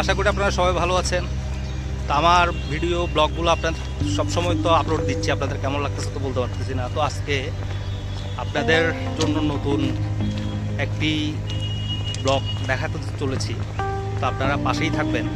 আশা করি আপনারা সবাই ভালো আছেন। তো আমার ভিডিও, ব্লগগুলো আপনার সবসময় তো আপলোড দিচ্ছি, আপনাদের কেমন লাগতেছে তো বলতে পারতেছি না। তো আজকে আপনাদের জন্য নতুন একটি ব্লগ দেখাতে চলেছি। তো আপনারা পাশেই থাকবেন।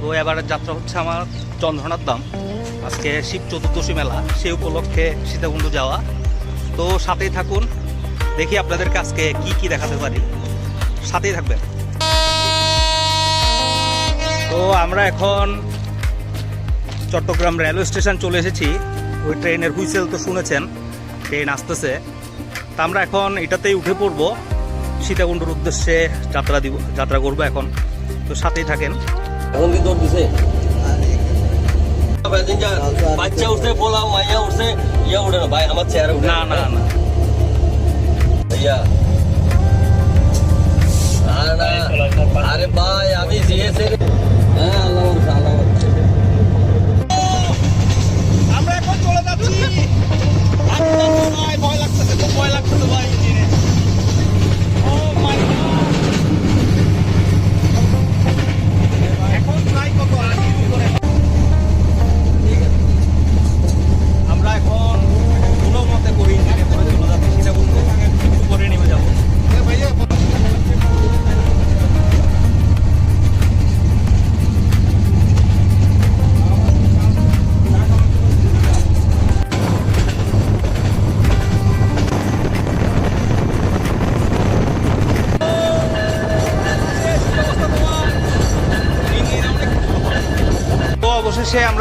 তো এবারের যাত্রা হচ্ছে আমার চন্দ্রনাথ দাম আজকে শিব চতুর্দশী মেলা সেই উপলক্ষে সীতাকুণ্ড যাওয়া। তো সাথেই থাকুন, দেখি আপনাদেরকে আজকে কি কি দেখাতে পারি। সাথেই থাকবেন। তো আমরা এখন চট্টগ্রাম রেলওয়ে স্টেশন চলে এসেছি। ওই ট্রেনের হুইসেল তো শুনেছেন ট্রেন আসতেছে। তা আমরা এখন এটাতেই উঠে পড়ব। সীতাকুণ্ডর উদ্দেশ্যে যাত্রা দিব যাত্রা করব এখন। তো সাথেই থাকেন। এখন কি দৌড় দিছে বাচ্চা উঠছে বলা মাইয়া উঠছে ইয়া উঠে না ভাই আমার চেয়ারে না না। না আরে ভাই আমি জিএসএ আমরা এখন চলে যাচ্ছি। ভয় লাগতেছে খুব ভয় লাগতেছে ভাই।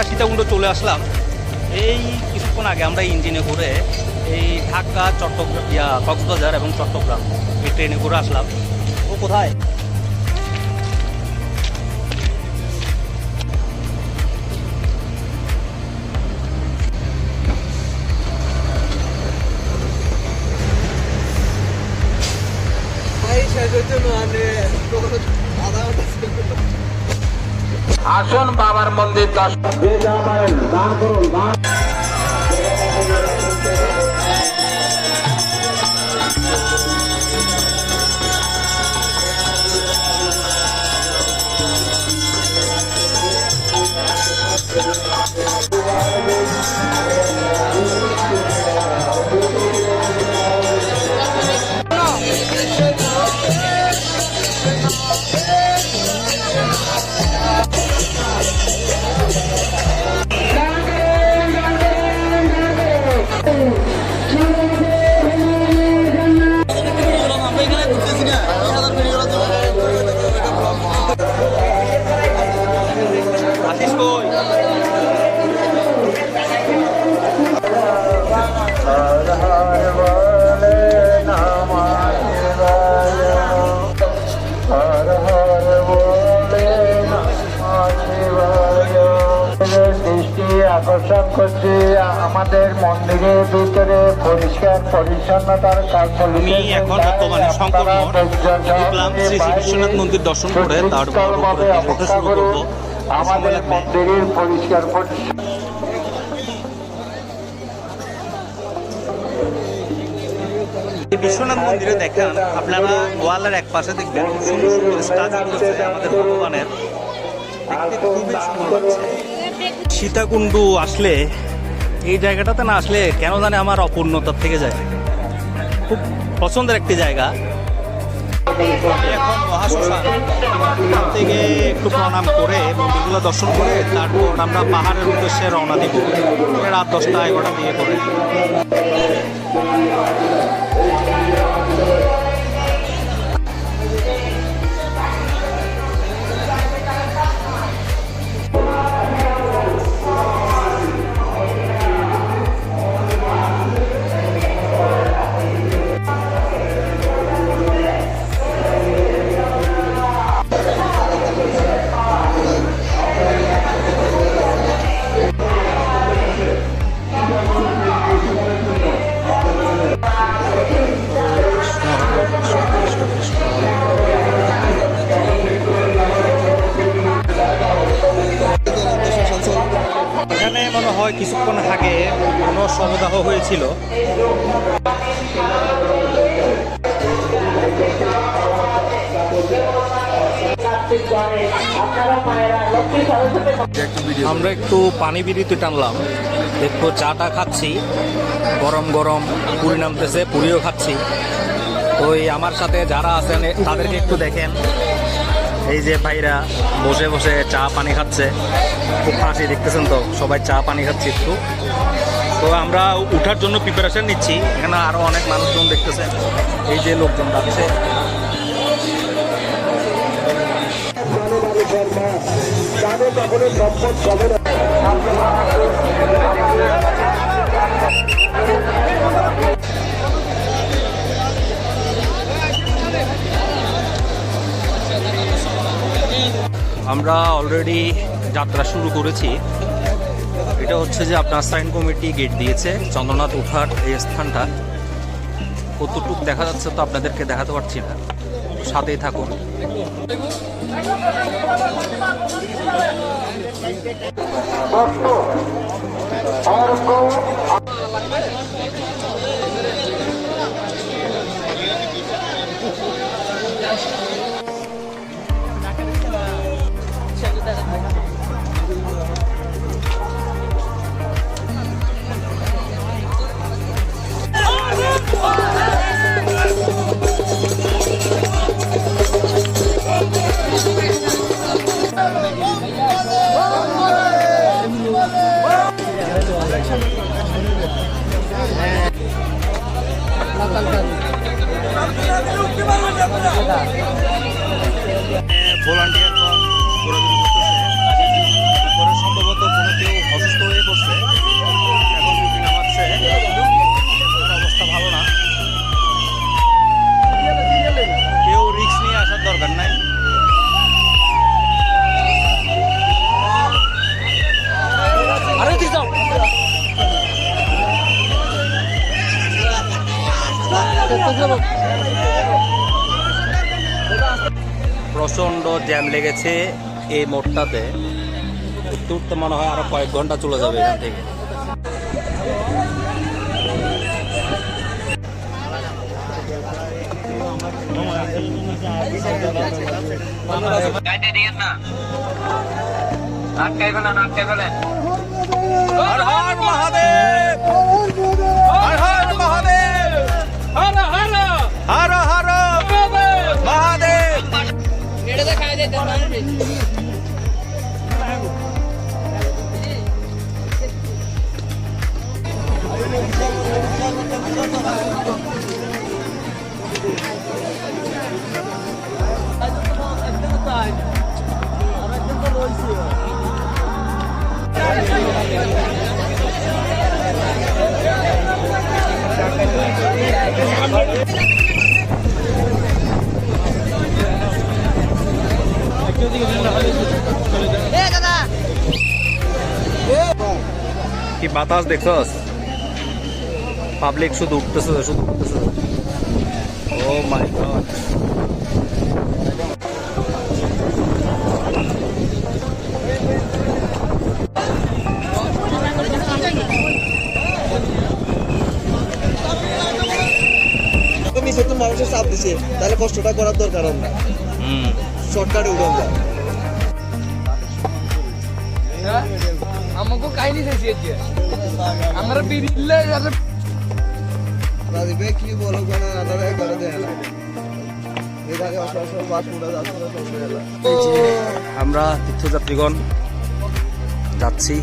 আমরা সীতাকুণ্ড চলে আসলাম। এই কিছুক্ষণ আগে আমরা ইঞ্জিনে করে এই ঢাকা চট্টগ্রাম ইয়া, কক্সবাজার এবং চট্টগ্রাম এই ট্রেনে করে আসলাম। ও কোথায়? আসুন বাবার মন্দির দর্শন। আশিস করছে আমাদের মন্দিরের ভিতরে পরিষ্কার পরিচ্ছন্নতার কাজ আমি এখন বর্তমানে শঙ্কর শ্রী শ্রী বিশ্বনাথ মন্দির দর্শন করে তারপর শুরু করব আমাদের মন্দিরের পরিষ্কার পরিচ্ছন্ন। বিশ্বনাথ মন্দিরে দেখেন আপনারা ওয়ালের এক পাশে দেখবেন সুন্দর সুন্দর স্ট্যাচু করেছে আমাদের ভগবানের। দেখতে খুবই সুন্দর লাগছে। সীতাকুণ্ড আসলে, এই জায়গাটাতে না আসলে কেন জানে আমার অপূর্ণতার থেকে যায়। খুব পছন্দের একটি জায়গা। এখন মহাশ্মশান থেকে একটু প্রণাম করে, মন্দিরগুলো দর্শন করে, তারপর আমরা পাহাড়ের উদ্দেশ্যে রওনা দিব। রাত দশটা এগারোটা দিয়ে করে। পানি বিড়িতে টানলাম। দেখো চাটা খাচ্ছি। গরম গরম পুরি নামতেছে, পুরিও খাচ্ছি। ওই আমার সাথে যারা আছেন তাদেরকে একটু দেখেন। এই যে ভাইরা বসে বসে চা পানি খাচ্ছে। খুব হাসি, দেখতেছেন তো? সবাই চা পানি খাচ্ছে একটু। তো আমরা উঠার জন্য প্রিপারেশন নিচ্ছি। এখানে আরও অনেক মানুষজন দেখতেছেন। এই যে লোকজন যাচ্ছে। আমরা অলরেডি যাত্রা শুরু করেছি। এটা হচ্ছে যে আপনার সাইন কমিটি গেট দিয়েছে, চন্দ্রনাথ উঠার এই স্থানটা। কতটুক দেখা যাচ্ছে তো আপনাদেরকে দেখাতে পারছি না। সাথেই থাকুন। ভলান্টিয়ার প্রচণ্ড জ্যাম লেগেছে এই মোড়টাতে। উঠতে উঠতে মনে হয় আরও কয়েক ঘণ্টা চলে যাবে এখান থেকে। হর হর মহাদেব! হর হর মহাদেব! হর হর মহাদেব। কি? বাতাস দেখছস? পাবলিক শুধু উঠতেছে শুধু উঠতেছে। ও মাই গড নিচে মানুষের চাপ দিছে তাহলে কষ্টটা করার দরকার আমরা। শর্টকাটে যায় আমাকে কাহিনী চাইছি আমরা কি বলো কেন? একবারে দেয় না। আমরা তীর্থযাত্রীগণ যাচ্ছি।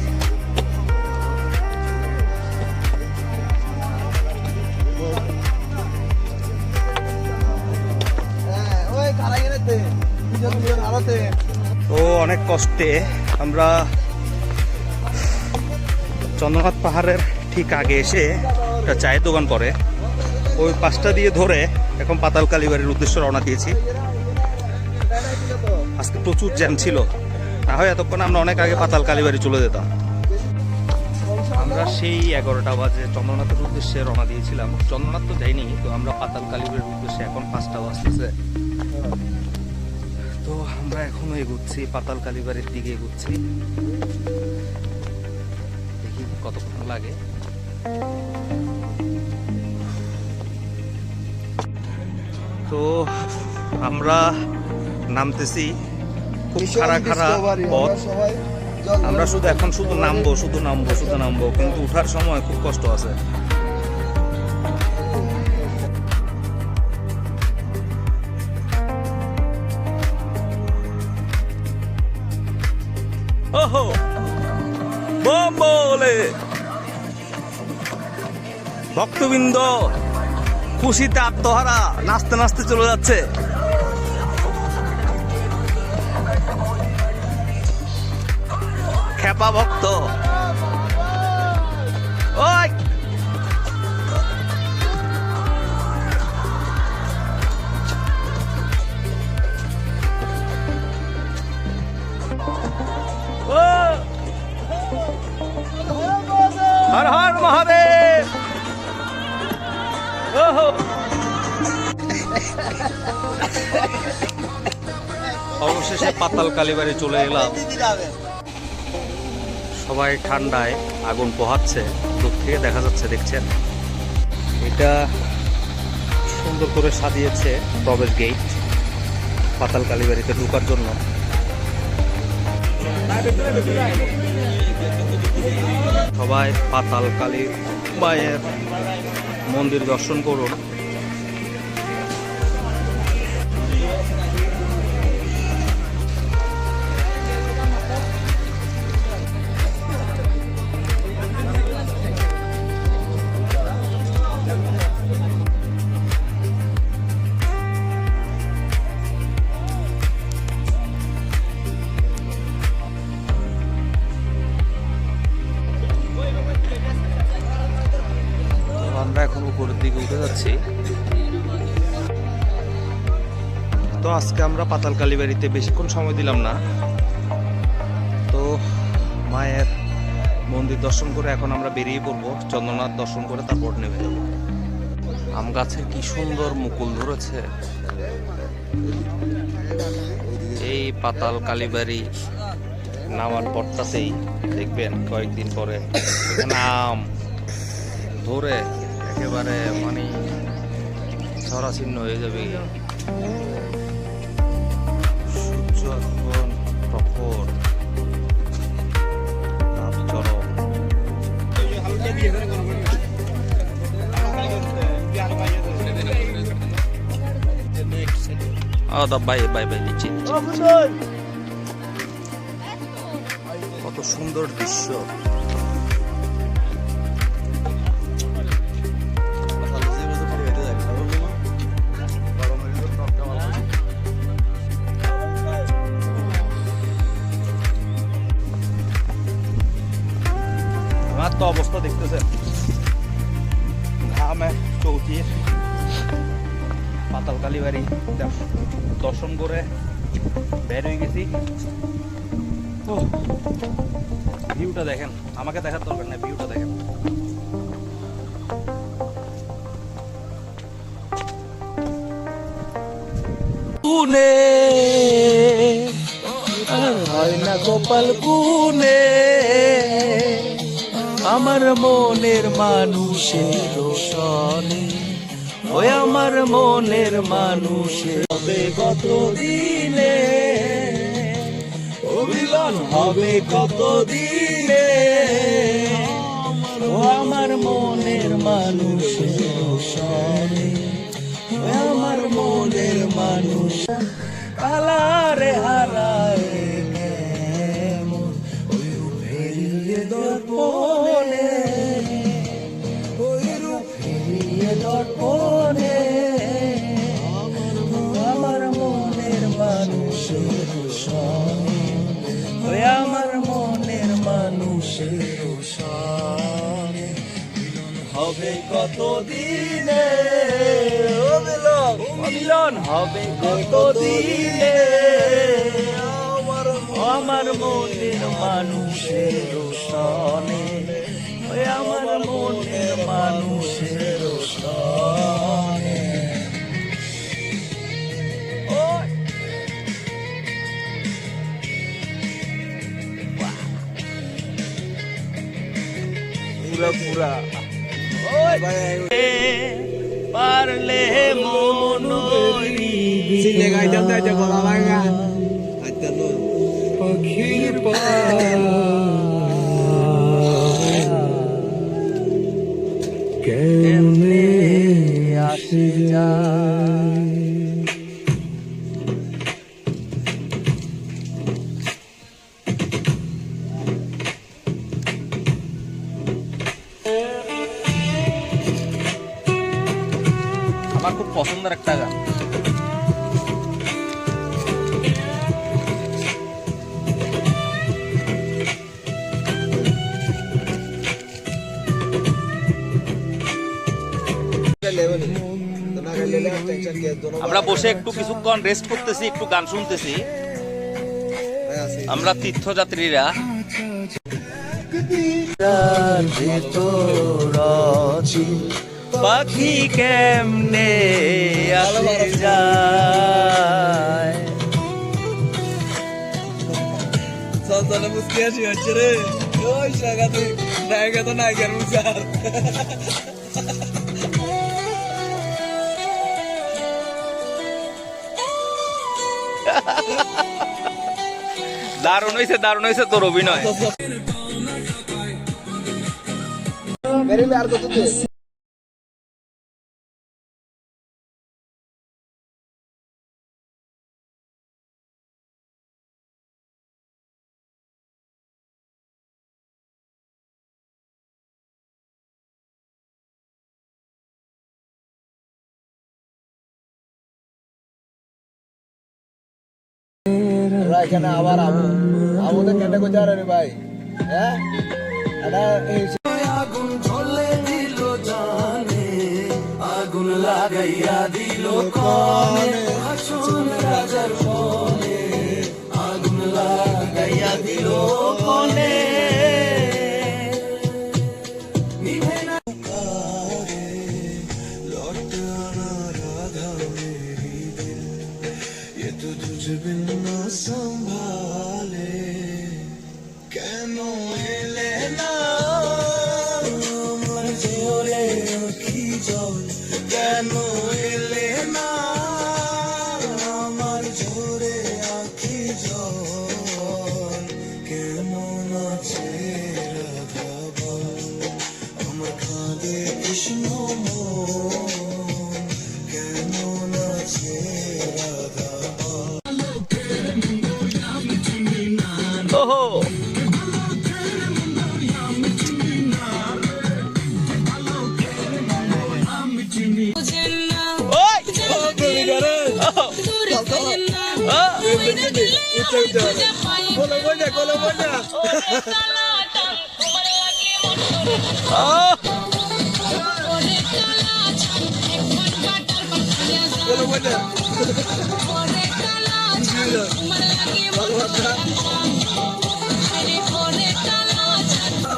হ্যাঁ তো অনেক কষ্টে। আমরা চন্দ্রনাথ পাহাড়ের ঠিক আগে এসে একটা চায়ের দোকান পরে ওই পাশটা দিয়ে ধরে এখন পাতাল কালীবাড়ির উদ্দেশ্যে রওনা দিয়েছি। আজকে প্রচুর জ্যাম ছিল। না হয় এতক্ষণ আমরা অনেক আগে পাতাল কালীবাড়ি চলে যেতাম। আমরা সেই এগারোটা বাজে চন্দ্রনাথের উদ্দেশ্যে রওনা দিয়েছিলাম। চন্দ্রনাথ তো যাইনি, তো আমরা পাতাল কালীবাড়ির উদ্দেশ্যে এখন পাঁচটা বাজতেছে। তো আমরা এখনও এগুচ্ছি, পাতাল কালীবাড়ির দিকে এগুচ্ছি। কতক্ষণ লাগে? তো আমরা নামতেছি খুব খাড়া খাড়া পথ। আমরা শুধু এখন শুধু নামবো শুধু নামবো শুধু নামবো কিন্তু উঠার সময় খুব কষ্ট আছে। ওহো! বলে ভক্তবৃন্দ খুশিতে আত্মহারা নাচতে নাচতে চলে যাচ্ছে। খেপা ভক্ত। হর হর মহাদেব। অবশেষে পাতাল কালীবাড়ি চলে এলাম। সবাই ঠান্ডায় আগুন পোহাচ্ছে দূর থেকে দেখা যাচ্ছে, দেখছেন? এটা সুন্দর করে সাজিয়েছে প্রবেশ গেট পাতাল কালীবাড়িতে ঢোকার জন্য। সবাই পাতাল কালী মায়ের মন্দির দর্শন করুন। আজকে আমরা পাতাল কালীবাড়িতে বেশিক্ষণ সময় দিলাম না। তো মায়ের মন্দির দর্শন করে এখন আমরা বেরিয়ে পড়ব। চন্দ্রনাথ দর্শন করে তারপর নেমে যাব। আম গাছের কি সুন্দর মুকুল ধরেছে। এই পাতাল কালীবাড়ি নামার পরটাতেই দেখবেন কয়েকদিন পরে নাম ধরে একেবারে মানে ছড়াছিন্ন হয়ে যাবে। সূর্য এখন বাই বাই বাই নিচে। কত সুন্দর দৃশ্য। দর্শন করে বের হয়ে গেছি। ও, ভিউটা দেখেন। আমাকে দেখার দরকার নেই, ভিউটা দেখেন। না গোপাল, কুনে? আমার মনের মানুষের সনে ওই আমার মনের মানুষের হবে কত দিনে অভিমান হবে কত দিনে ও আমার মনের ও আমার মনের মানুষ আলারে হারায় দর্পণে হবে কত দিনে ও মিলন। হবে কত দিনে আমার মনের মানুষের সনে আমার মনের মানুষের সনে পুরা পুরা। পারলে মন সিলে গাইতে তো এটা গলা লাগা। লো কেমনে আসে আমার খুব পছন্দের একটা গান। আমরা বসে একটু কিছুক্ষণ রেস্ট করতেছি, একটু গান শুনতেছি। আমরা তীর্থযাত্রীরা। তো পাখি কেমনে আসে যায়? সন্তানে মুস্কি আসি হচ্ছে রে। ওই শাখা তুই নায়িকা তো নায়িকার মুসার দারুণ হয়েছে দারুণ হয়েছে তোর অভিনয়। আমরা এখানে আবার আমু আমু তো কেটে কোথায় রে ভাই। হ্যাঁ? এটা এই ನಾನು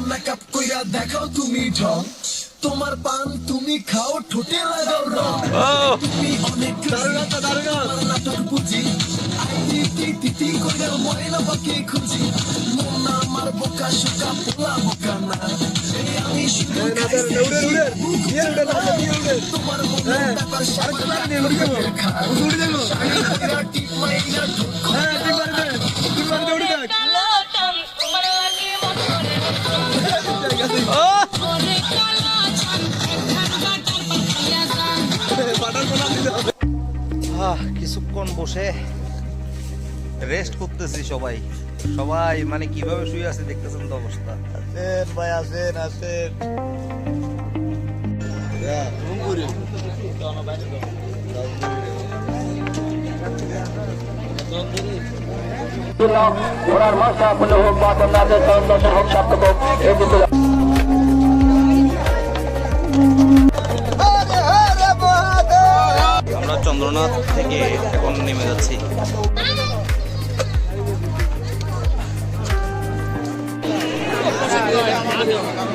মেকআপ কইরা দেখাও তুমি ঢং তোমার পান তুমি খাও ঠোঁটে লাগাও রং তুমি অনেক দারুণ দারুণ নাটক বুঝি তিতি তিতি কইরা ময়না পাখি খুঁজি মন আমার বোকা শোকা পোলা বোকা না এই আমি শুধু নাদের উড়ে উড়ে নিয়ে উড়ে না নিয়ে উড়ে তোমার মন ব্যাপার আর কোলা নিয়ে উড়ে দেবো উড়ে দেবো টিপ মাইরা ঢুক হ্যাঁ তুই মার দে তুই মার দে উড়ে দেখ! বাটার কোলা দিতে হবে কিছুক্ষণ বসে রেস্ট করতেছি সবাই। সবাই মানে কীভাবে শুয়ে আছে দেখতেছেন তো অবস্থা? আসেন ভাই হোক বা হোক হোক এই আমরা চন্দ্রনাথ থেকে এখন নেমে যাচ্ছি। 何り。